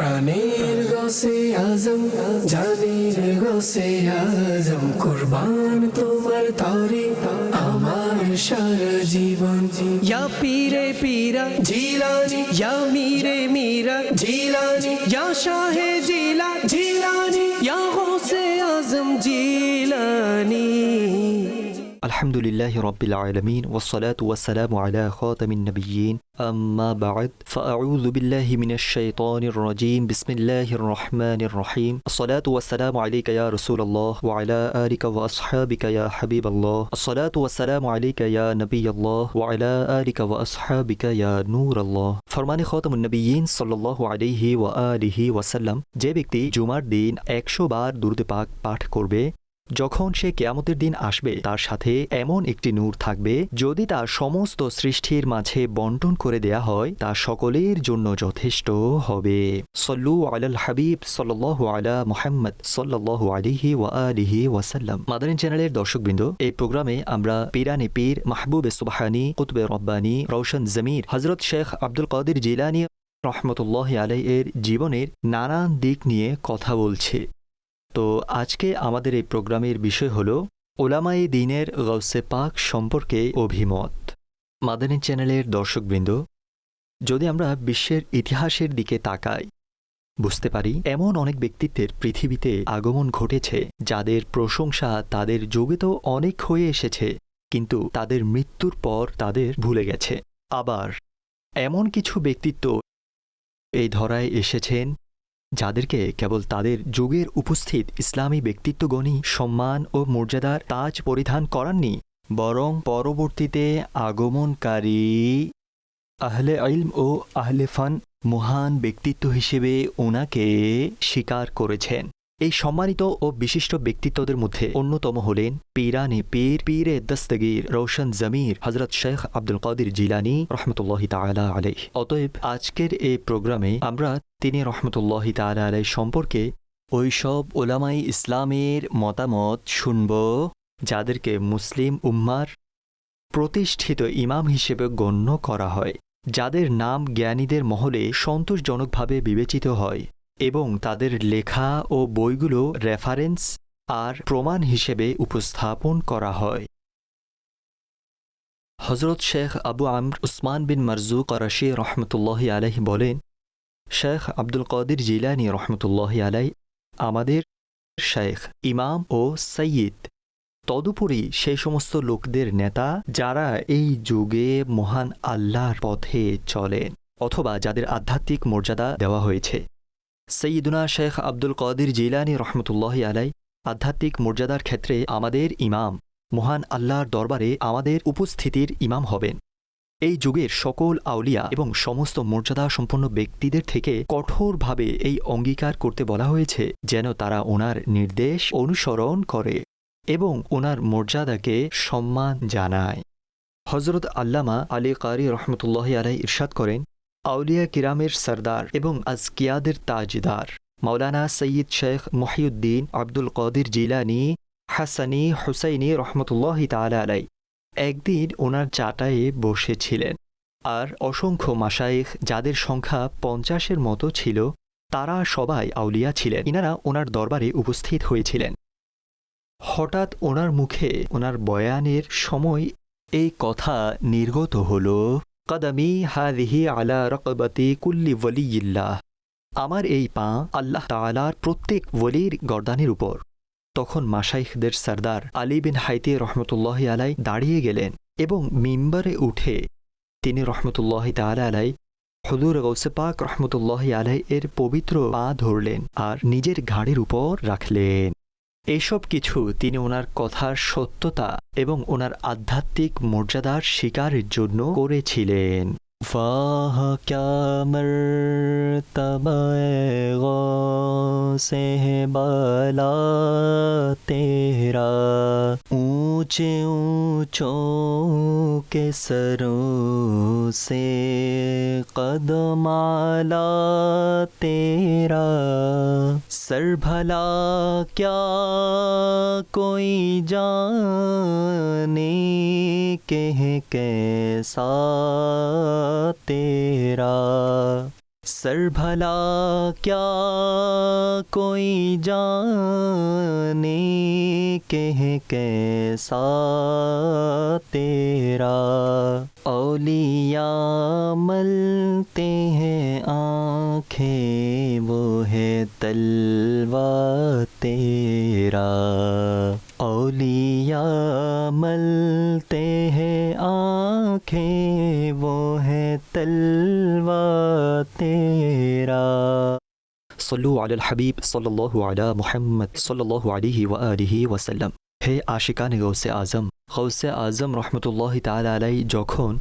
প্রাণের গসে আজম জানের গসে আজম। কুরবান তোমার তরে আমার সারা জীবন। ইয়া পীরে পীরা জিলানি ইয়া মীরে মীরা জিলানি। ইয়া শাহে জিলা الحمد لله رب العالمين والصلاة والسلام على خاتم النبيين أما بعد فأعوذ بالله من الشيطان الرجيم بسم الله الرحمن الرحيم الصلاة والسلام عليك يا رسول الله وعلى آلك وأصحابك يا حبيب الله الصلاة والسلام عليك يا نبي الله وعلى آلك وأصحابك يا نور الله ফরমানে খতম নবীন সাল্লাহ আলিহি ওয়া আলিহি ওয়াসাল্লাম যে ব্যক্তি জুমার দিন একশো বার দুরুদে পাক পাঠ করবে যখন সে কেয়ামতের দিন আসবে, তার সাথে এমন একটি নূর থাকবে, যদি তা সমস্ত সৃষ্টির মাঝে বন্টন করে দেয়া হয়, তা সকলের জন্য যথেষ্ট হবে। সল্লু আলাল হাবিব সাল্লাহ আলা মোহাম্মদ সাল্লাহ আলিহি ওয়া আলিহি ওয়াসাল্লাম। মাদারিন চ্যানেলের দর্শকবৃন্দ, এই প্রোগ্রামে আমরা পিরানি পীর মাহবুব সুবাহানি, কুতবে রব্বানি রৌশন জমির হজরত শেখ আব্দুল কাদির জিলানি রহমতুল্লাহ আলাই এর জীবনের নানান দিক নিয়ে কথা বলছি। তো আজকে আমাদের এই প্রোগ্রামের বিষয় হল ওলামাই দিনের গৌসে পাক সম্পর্কে অভিমত। মাদানী চ্যানেলের দর্শকবৃন্দ, যদি আমরা বিশ্বের ইতিহাসের দিকে তাকাই, বুঝতে পারি এমন অনেক ব্যক্তিত্বের পৃথিবীতে আগমন ঘটেছে, যাদের প্রশংসা তাদের যুগে তো অনেক হয়ে এসেছে, কিন্তু তাদের মৃত্যুর পর তাদের ভুলে গেছে। আবার এমন কিছু ব্যক্তিত্ব এই ধরায় এসেছেন যাদেরকে কেবল তাদের যুগের উপস্থিত ইসলামী ব্যক্তিত্বগণই সম্মান ও মর্যাদার তাজ পরিধান করাননি, বরং পরবর্তীতে আগমনকারী আহলে ইলম ও আহলে ফান মহান ব্যক্তিত্ব হিসেবে ওনাকে স্বীকার করেছেন। এই সম্মানিত ও বিশিষ্ট ব্যক্তিত্বদের মধ্যে অন্যতম হলেন পীরানে পীর, পীরে দস্তগীর রৌশন জমির হজরত শেখ আব্দুল কাদির জিলানি রহমতুল্লাহ তালা আলাই অতএব আজকের এই প্রোগ্রামে আমরা তিনি রহমতুল্লাহ তালা আলাই সম্পর্কে ওইসব ওলামাই ইসলামের মতামত শুনব, যাদেরকে মুসলিম উম্মার প্রতিষ্ঠিত ইমাম হিসেবে গণ্য করা হয়, যাদের নাম জ্ঞানীদের মহলে সন্তোষজনকভাবে বিবেচিত হয়। এবং তাদের লেখা ও বইগুলো রেফারেন্স আর প্রমাণ হিসেবে উপস্থাপন করা হয়। হজরত শেখ আবু আমর উসমান বিন মারজু করাশি রহমতুল্লাহ আলাহি বলেন, শেখ আব্দুল কদির জিলানি রহমতুল্লাহ আলাই আমাদের শেখ ইমাম ও সৈয়দ তদুপরি সেই সমস্ত লোকদের নেতা যারা এই যুগে মহান আল্লাহর পথে চলেন অথবা যাদের আধ্যাত্মিক মর্যাদা দেওয়া হয়েছে। সৈয়দুনা শেখ আব্দুল কদির জিলানি রহমতুল্লাহ আলাই আধ্যাত্মিক মর্যাদার ক্ষেত্রে আমাদের ইমাম, মহান আল্লাহর দরবারে আমাদের উপস্থিতির ইমাম হবেন। এই যুগের সকল আউলিয়া এবং সমস্ত মর্যাদা সম্পন্ন ব্যক্তিদের থেকে কঠোরভাবে এই অঙ্গীকার করতে বলা হয়েছে যেন তারা ওনার নির্দেশ অনুসরণ করে এবং ওনার মর্যাদাকে সম্মান জানায়। হজরত আল্লামা আলী কারি রহমতুল্লাহ আলাই ইরশাদ করেন আউলিয়া কিরামের সর্দার এবং আজকিয়াদের তাজদার। মৌলানা সৈয়দ শেখ মহিউদ্দিন আব্দুল কদির জিলানি, হাসানি হুসাইনি রহমতুল্লাহ তালা আলাই একদিন ওনার চাটায়ে বসেছিলেন। আর অসংখ্য মাসায়েখ যাদের সংখ্যা পঞ্চাশের মতো ছিল, তারা সবাই আউলিয়া ছিলেন। ইনারা ওনার দরবারে উপস্থিত হয়েছিলেন। হঠাৎ ওনার মুখে ওনার বয়ানের সময় এই কথা নির্গত হল কদমি হাদিহি আলা রকবতি কুল্লি ওলিয়িল্লাহ আমার এই পা আল্লাহ তালার প্রত্যেক ওলির গর্দানের উপর। তখন মাসাইখদের সর্দার আলী বিন হাইতে রহমতুল্লাহ আলাই দাঁড়িয়ে গেলেন এবং মিম্বারে উঠে তিনি রহমতুল্লাহ তালা আলাই হদুর গৌসেপাক রহমতুল্লাহ আলাই এর পবিত্র পা ধরলেন আর নিজের ঘাড়ের উপর রাখলেন। এসব কিছু তিনি ওনার কথার সত্যতা এবং ওনার আধ্যাত্মিক মর্যাদার শিকারের জন্য করেছিলেন। واہ کیا مرتبہ سے بالا تیرا؟ اونچے اونچوں کے سروں سے قدم آلا تیرا۔ سر بھلا کیا کوئی جانے کہ کیسا تیرا۔ سر بھلا کیا کوئی جانے کہ کیسا تیرا۔ اولیاء ملتے ہیں آ آنکھیں وہ ہے تلوا تیرا۔ اولیاء ملتے ہیں آنکھیں، وہ ہے تلوا تیرا۔ صلو علی الحبیب صلی اللہ علی محمد صلی اللہ علیہ وآلہ وسلم ہے عاشقان غوث اعظم۔ غوث اعظم رحمۃ اللہ تعالی علیہ جوکھون۔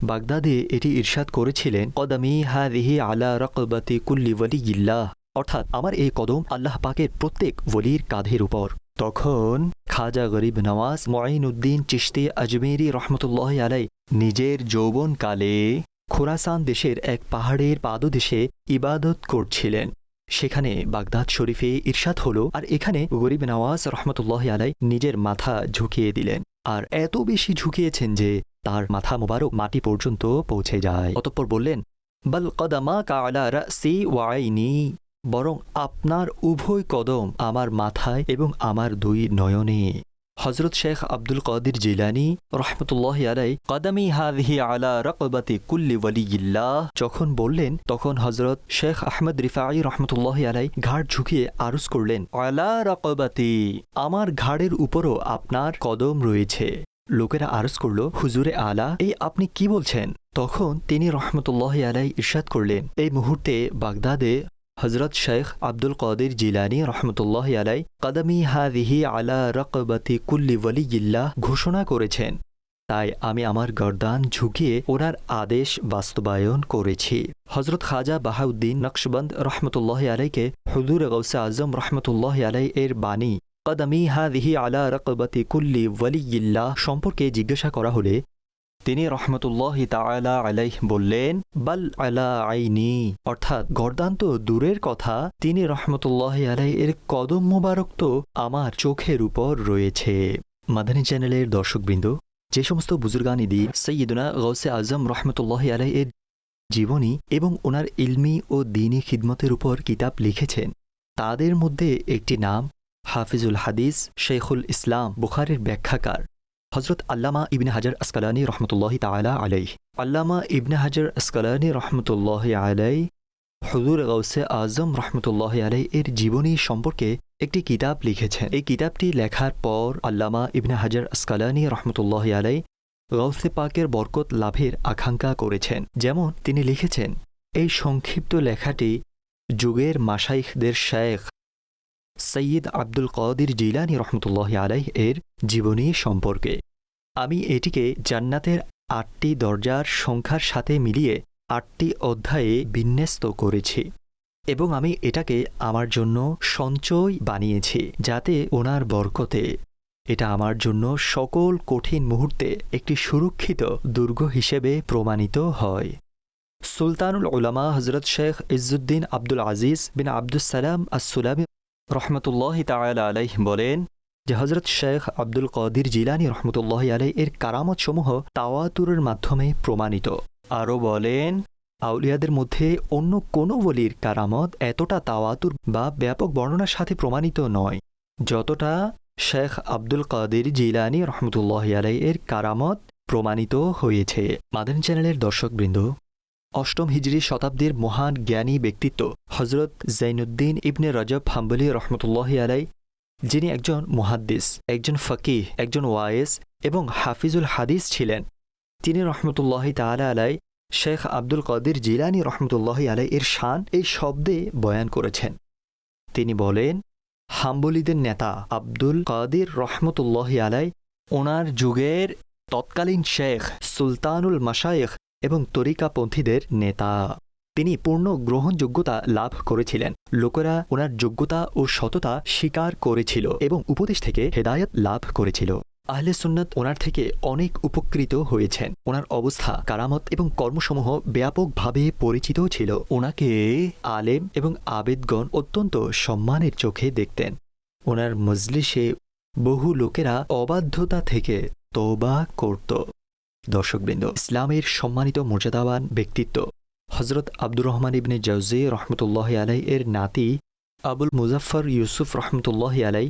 বাগদাদে এটি ইরশাদ করেছিলেন, কদামি হাদিহি আলা রকবাতি কুল্লি ওয়ালিয়িল্লাহ। অর্থাৎ আমার এই কদম আল্লাহ পাকের প্রত্যেক ওলির কাঁধের উপর। তখন খাজা গরিব নওয়াজ মঈনুদ্দিন চিশতি আজমেরি রহমতুল্লাহ আলাই নিজের যৌবনকালে খোরাসান দেশের এক পাহাড়ের পাদদেশে ইবাদত করছিলেন। সেখানে বাগদাদ শরীফে ইরশাদ হল আর এখানে গরিব নওয়াজ রহমতুল্লাহ আলাই নিজের মাথা ঝুঁকিয়ে দিলেন। আর এত বেশি ঝুঁকিয়েছেন যে তার মাথা মোবারক মাটি পর্যন্ত পৌঁছে যায়। অতঃপর বললেন, বল কদমা কালা রাসি ওয়াইনি বরং আপনার উভয় কদম আমার মাথায় এবং আমার দুই নয়নে। হজরত শেখ আব্দুল কাদির জিলানি রহমতুল্লাহ আলাই কদামি হাদহি আলা রকবাতি কুল্লি ওয়ালিয়িল্লাহ যখন বললেন, তখন হজরত শেখ আহমদ রিফাই রহমতুল্লাহ আলাই ঘাড় ঝুঁকিয়ে আরজ করলেন, আলা রকবাতি, আমার ঘাড়ের উপরও আপনার কদম রয়েছে। লোকেরা আরজ করল, হুজুরে আলা, এই আপনি কি বলছেন? তখন তিনি রহমতুল্লাহ আলাই ইরশাদ করলেন, এই মুহূর্তে বাগদাদে হজরত শেখ আব্দুল কাদের জিলানি রহমতুল্লাহ আলাই কদমি হাদিহি আলা রকবতি কুল্লি ওয়ালিয়িল্লাহ ঘোষণা করেছেন। তাই আমি আমার গর্দান ঝুঁকিয়ে ওনার আদেশ বাস্তবায়ন করেছি। হজরত খাজা বাহাউদ্দিন নকশবন্দ রহমতুল্লাহ আলাইকে হুদুর গৌসে আজম রহমতুল্লাহ আলাই এর বাণী, কদমি হাদিহি আলা রকবতি কুল্লি ওয়ালিয়িল্লাহ সম্পর্কে জিজ্ঞাসা করা হলে তিনি রহমতুল্লাহ তালা আলাইহ বললেন, বাল আলা আইনি। অর্থাৎ গর্দান তো দূরের কথা, তিনি রহমতুল্লাহ আলাই এর কদম মোবারক তো আমার চোখের উপর রয়েছে। মাদানী চ্যানেলের দর্শকবৃন্দ, যে সমস্ত বুজুর্গানি দিন সৈয়দুনা গৌসে আজম রহমতুল্লাহ আলাই এর জীবনী এবং ওনার ইলমি ও দিনী খিদমতের উপর কিতাব লিখেছেন, তাদের মধ্যে একটি নাম হাফিজুল হাদিস শেখুল ইসলাম বুখারের ব্যাখ্যাকার। হজরত আল্লামা ইবনে হাজার আসকালানি রহমতুল্লাহ তালা আলাই আল্লামা ইবনে হাজার আসকালানি রহমতুল্লাহ আলাই হজুর গৌসে আজম রহমতুল্লাহ আলাই এর জীবনী সম্পর্কে একটি কিতাব লিখেছেন। এই কিতাবটি লেখার পর আল্লামা ইবনে হাজার আসকালানি রহমতুল্লাহ আলাই গৌসে পাকের বরকত লাভের আকাঙ্ক্ষা করেছেন। যেমন তিনি লিখেছেন, এই সংক্ষিপ্ত লেখাটি যুগের মাসাইখদের শেখ সৈয়দ আব্দুল কদির জিলানি রহমতুল্লাহ আলাইহ এর জীবনী সম্পর্কে। আমি এটিকে জান্নাতের আটটি দরজার সংখ্যার সাথে মিলিয়ে আটটি অধ্যায়ে বিন্যস্ত করেছি এবং আমি এটাকে আমার জন্য সঞ্চয় বানিয়েছি যাতে ওনার বরকতে এটা আমার জন্য সকল কঠিন মুহূর্তে একটি সুরক্ষিত দুর্গ হিসেবে প্রমাণিত হয়। সুলতানুল ওলামা হজরত শেখ ইজ্জুদ্দিন আব্দুল আজিজ বিন আব্দুসালাম আসুলামি রহমতুল্লাহ তালা আলাইহ বলেন যে হজরত শেখ আব্দুল কদির জিলানি রহমতুল্লাহ আলাই এর কারামত সমূহ তাওয়াতুরের মাধ্যমে প্রমাণিত। আরও বলেন, আউলিয়াদের মধ্যে অন্য কোনো বলির কারামত এতটা তাওয়াতুর বা ব্যাপক বর্ণনার সাথে প্রমাণিত নয়। যতটা শেখ আব্দুল কাদির জিলানি রহমতুল্লাহ আলাই এর কারামত প্রমাণিত হয়েছে। মাদান চ্যানেলের দর্শকবৃন্দ অষ্টম হিজরি শতাব্দীর মহান জ্ঞানী ব্যক্তিত্ব হজরত জৈনুদ্দিন ইবনে রজব হাম্বলি রহমতুল্লাহ আলাই, যিনি একজন মুহাদ্দিস, একজন ফকিহ, একজন ওয়ায়েস এবং হাফিজুল হাদিস ছিলেন। তিনি রহমতুল্লাহ তালা আলাই, শেখ আব্দুল কদির জিলানি রহমতুল্লাহ আলাই এর শান এই শব্দে বয়ান করেছেন। তিনি বলেন, হাম্বলিদের নেতা আব্দুল কাদির রহমতুল্লাহ আলাই ওনার যুগের তৎকালীন শেখ সুলতানুল মাসায়েখ এবং তরিকাপন্থীদের নেতা। তিনি পূর্ণ গ্রহণযোগ্যতা লাভ করেছিলেন। লোকেরা ওনার যোগ্যতা ও সততা স্বীকার করেছিল এবং উপদেশ থেকে হেদায়ত লাভ করেছিল। আহলে সুন্নত ওনার থেকে অনেক উপকৃত হয়েছেন। ওনার অবস্থা, কারামত এবং কর্মসমূহ ব্যাপকভাবে পরিচিত ছিল। ওনাকে আলেম এবং আবেদগণ অত্যন্ত সম্মানের চোখে দেখতেন। ওনার মজলিসে বহু লোকেরা অবাধ্যতা থেকে তোবা করত। দর্শকবৃন্দ, ইসলামের সম্মানিত মর্যাদাবান ব্যক্তিত্ব হজরত আব্দুর রহমান ইবনে জৌজি রহমতুল্লাহ আলাই এর নাতি আবুল মুজাফর ইউসুফ রহমতুল্লাহ আলাই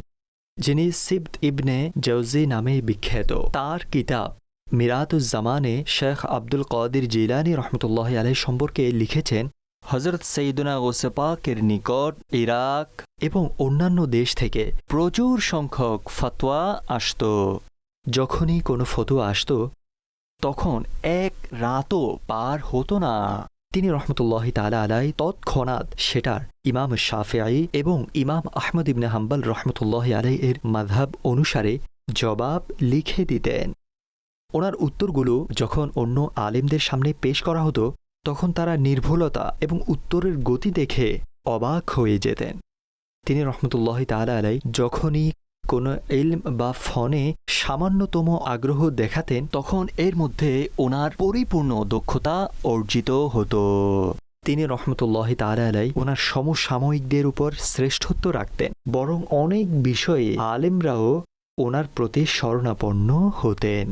যিনি সিবত ইবনে জৌজি নামে বিখ্যাত। তার কিতাব মিরাতুজ্জামানে শেখ আব্দুল কাদির জিলানি রহমতুল্লাহ আলাই সম্পর্কে লিখেছেন হজরত সঈদুনা ওসেপাকের নিকট ইরাক এবং অন্যান্য দেশ থেকে প্রচুর সংখ্যক ফতোয়া আসত। যখনই কোনো ফতোয়া আসত তখন এক রাতও পার হতো না। তিনি রহমতুল্লাহ তালা আলাই তৎক্ষণাৎ সেটার ইমাম শাফেআই এবং ইমাম আহমদ ইবনে হাম্বাল রহমতুল্লাহ আলাই এর মাধাব অনুসারে জবাব লিখে দিতেন। ওনার উত্তরগুলো যখন অন্য আলেমদের সামনে পেশ করা হতো, তখন তারা নির্ভুলতা এবং উত্তরের গতি দেখে অবাক হয়ে যেতেন। তিনি রহমতুল্লাহ তালা আলাই যখনই কোনো ইলম বা ফনে সামান্যতম আগ্রহ দেখাতেন, তখন এর মধ্যে ওনার পরিপূর্ণ দক্ষতা অর্জিত হতো। তিনি রহমতুল্লাহ তালা আলাই ওনার সমসাময়িকদের উপর শ্রেষ্ঠত্ব রাখতেন, বরং অনেক বিষয়ে আলেমরাও ওনার প্রতি শরণাপন্ন হতেন।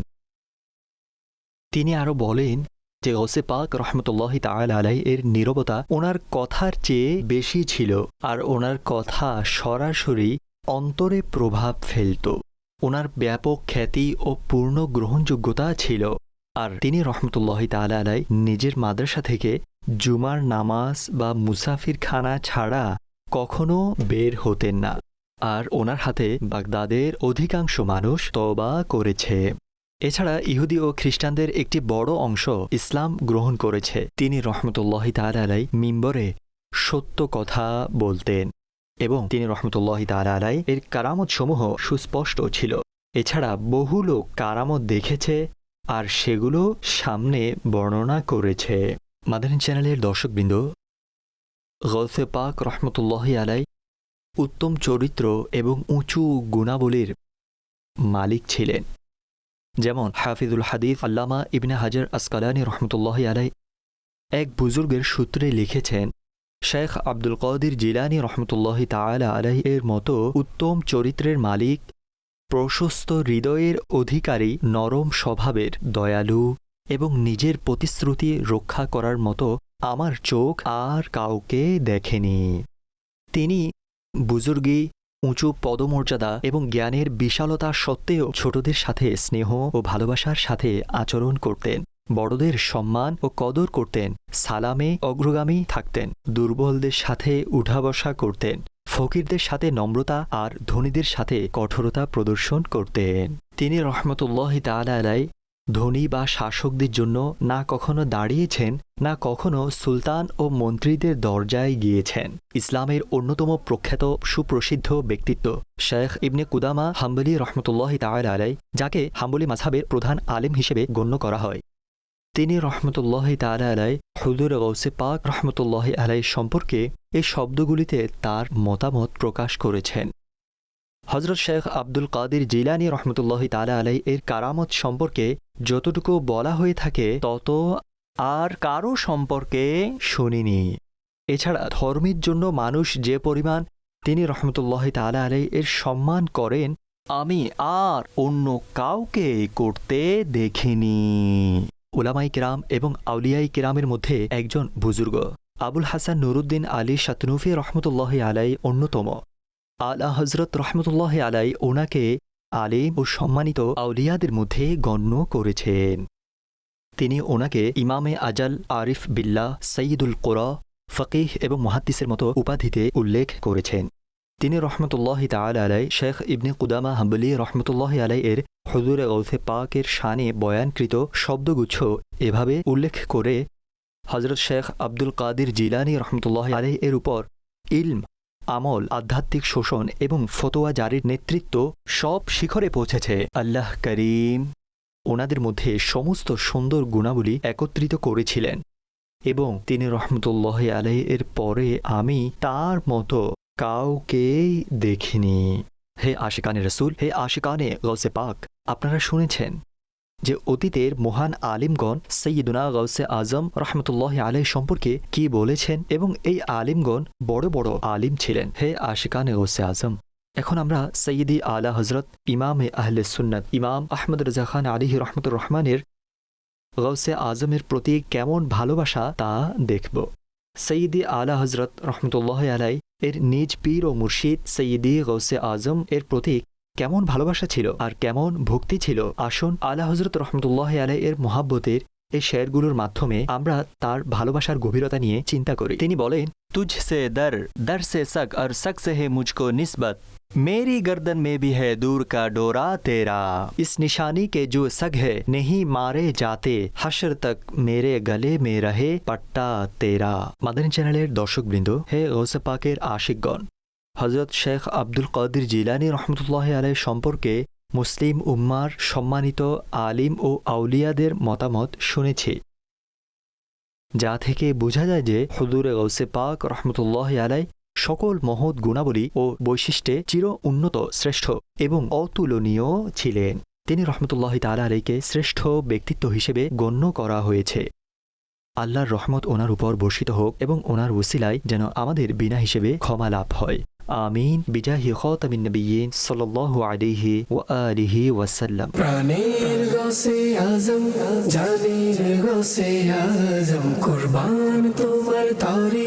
তিনি আরও বলেন যে গসে পাক রহমতুল্লাহ তাল আলাই এর নীরবতা ওনার কথার চেয়ে বেশি ছিল, আর ওনার কথা সরাসরি অন্তরে প্রভাব ফেলত। ওনার ব্যাপক খ্যাতি ও পূর্ণ গ্রহণযোগ্যতা ছিল। আর তিনি রহমতুল্লাহ তাল আলাই নিজের মাদ্রাসা থেকে জুমার নামাজ বা মুসাফির খানা ছাড়া কখনো বের হতেন না। আর ওনার হাতে বাগদাদের অধিকাংশ মানুষ তবা করেছে। এছাড়া ইহুদি ও খ্রিস্টানদের একটি বড় অংশ ইসলাম গ্রহণ করেছে। তিনি রহমতুল্লাহ তালাই মিম্বরে সত্য কথা বলতেন। এবং তিনি রহমতুল্লাহ তালাই এর কারামত সমূহ সুস্পষ্ট ছিল। এছাড়া বহু লোক কারামত দেখেছে আর সেগুলো সামনে বর্ণনা করেছে। মাদারিন চ্যানেলের দর্শকবৃন্দ, গলফে পাক রহমতুল্লাহ আলাই উত্তম চরিত্র এবং উঁচু গুণাবলীর মালিক ছিলেন। যেমন হাফিজুল হাদিফ আল্লামা ইবনে হাজার আসকালানি রহমতুল্লাহ আলাই এক বুজুর্গের সূত্রে লিখেছেন শেখ আব্দুল কদির জিলানি রহমতুল্লাহ তালা আলাই এর মতো উত্তম চরিত্রের মালিক, প্রশস্ত হৃদয়ের অধিকারী, নরম স্বভাবের, দয়ালু এবং নিজের প্রতিশ্রুতি রক্ষা করার মতো আমার চোখ আর কাউকে দেখেনি। তিনি বুজুর্গি, উঁচু পদমর্যাদা এবং জ্ঞানের বিশালতা সত্ত্বেও ছোটদের সাথে স্নেহ ও ভালোবাসার সাথে আচরণ করতেন। বড়দের সম্মান ও কদর করতেন, সালামে অগ্রগামী থাকতেন, দুর্বলদের সাথে উঠা বসা করতেন, ফকিরদের সাথে নম্রতা আর ধনীদের সাথে কঠোরতা প্রদর্শন করতেন। তিনি রহমতুল্লাহ তালাই ধনী বা শাসকদের জন্য না কখনো দাঁড়িয়েছেন, না কখনো সুলতান ও মন্ত্রীদের দরজায় গিয়েছেন। ইসলামের অন্যতম প্রখ্যাত সুপ্রসিদ্ধ ব্যক্তিত্ব শেখ ইবনে কুদামা হাম্বলি রহমতুল্লাহ তাল আলাই যাকে হাম্বলি মাঝাবের প্রধান আলেম হিসেবে গণ্য করা হয়। তিনি রহমতুল্লাহ তালা আলাই হুদুর গৌসে পাক রহমতুল্লাহ আলাই সম্পর্কে এই শব্দগুলিতে তার মতামত প্রকাশ করেছেন। হজরত শেখ আব্দুল কাদির জিলানি রহমতুল্লাহ তালা আলাই এর কারামত সম্পর্কে যতটুকু বলা হয়ে থাকে, তত আর কারও সম্পর্কে শুনিনি। এছাড়া ধর্মের জন্য মানুষ যে পরিমাণ তিনি রহমতুল্লাহ তালা আলাই এর সম্মান করেন, আমি আর অন্য কাউকে করতে দেখিনি। ওলামাই কিরাম এবং আউলিয়াই কিরামের মধ্যে একজন বুজুর্গ। আবুল হাসান নুরুদ্দিন আলী শাতনুফি রহমতুল্লাহ আলাই অন্যতম। আলা হজরত রহমতুল্লাহ আলাই ওনাকে আলিম ও সম্মানিত আউলিয়াদের মধ্যে গণ্য করেছেন। তিনি ওনাকে ইমামে আজাল আরিফ বিল্লাহ সঈদুল কোরা, ফকিহ এবং মহাদ্দিসের মতো উপাধিতে উল্লেখ করেছেন। তিনি রহমতুল্লাহ তাল আলাই শেখ ইবনে কুদামা হাম্বলি রহমতুল্লাহ আলাই এর হজুরে গৌসে পাকের শানে বয়ানকৃত শব্দগুচ্ছ এভাবে উল্লেখ করে হজরত শেখ আব্দুল কাদির জিলানি রহমতুল্লাহ আলাই এর উপর ইলম, আমল, আধ্যাত্মিক শোষণ এবং ফতোয়া জারির নেতৃত্ব সব শিখরে পৌঁছেছে। আল্লাহ করিম ওনাদের মধ্যে সমস্ত সুন্দর গুণাবলী একত্রিত করেছিলেন এবং তিনি রহমতুল্লাহ আলাই এর পরে আমি তার মতো কাউকেই দেখিনি। হে আশিকানে রসুল, হে আশিকানে গৌসে পাক আপনারা শুনেছেন যে অতীতের মহান আলিমগণ সৈয়দুনা গৌসে আজম রহমতুল্লাহ আলাই সম্পর্কে কি বলেছেন এবং এই আলিমগণ বড় বড় আলিম ছিলেন? হে আশিকান গৌসে আজম, এখন আমরা সৈয়দি আলা হজরত ইমাম আহলে সুন্নত, ইমাম আহমদ রাজা খান আলিহি রহমতুর রহমানের গৌসে আজমের প্রতি কেমন ভালোবাসা তা দেখব। সঈদি আলা হজরত রহমতুল্লাহ আলাই এর নিজ পীর ও মুর্শিদ সঈদি গৌসে আজম এর প্রতি কেমন ভালোবাসা ছিল আর কেমন ভক্তি ছিল আসুন আলা হজরত রহমতুল্লাহ আলাই এর মহাব্বতের এই শেরগুলোর মাধ্যমে আমরা তার ভালোবাসার গভীরতা নিয়ে চিন্তা করি তিনি বলেন তুঝ সে দর দর সে সক আর সক সে হে মুঝকো নিসবত मेरी गर्दन में भी है दूर का डोरा तेरा इस निशानी के जो सग है नहीं मारे जाते हशर तक मेरे गले में रहे पट्टा तेरा মাদানী চ্যানেলের দর্শকবৃন্দ হে গৌসে পাকের আশিকগণ হজরত শেখ আব্দুল কাদির জিলানি রহমতুল্লাহ আলাই সম্পর্কে মুসলিম উম্মার সম্মানিত আলিম ও আউলিয়াদের মতামত শুনেছি। যা থেকে বোঝা যায় যে হদুরে গৌসে পাক রহমতুল্লাহ আলাই সকল মহৎ গুণাবলী ও বৈশিষ্ট্যে চির উন্নত, শ্রেষ্ঠ এবং অতুলনীয় ছিলেন। তিনি রহমতুল্লাহ তালা আলীকে শ্রেষ্ঠ ব্যক্তিত্ব হিসেবে গণ্য করা হয়েছে। আল্লাহর রহমত ওনার উপর বর্ষিত হোক এবং ওনার ওসিলায় যেন আমাদের বিনা হিসেবে ক্ষমা লাভ হয়। আমিন। বিজাহি খতামিন নবিয়িন সাল্লাল্লাহু আলাইহি ওয়া আলিহি ওয়াসাল্লাম। প্রাণের গসে আজম জানের গসে আজম কুরবান তোমার তরে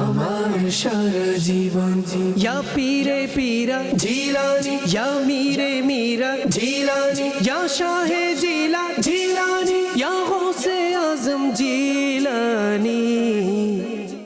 আমার সারা জীবন। ইয়া পীরে পীরা জিলানি। ইয়া মীরে মীরা জিলানি। ইয়া শাহে জিলা জিলানি।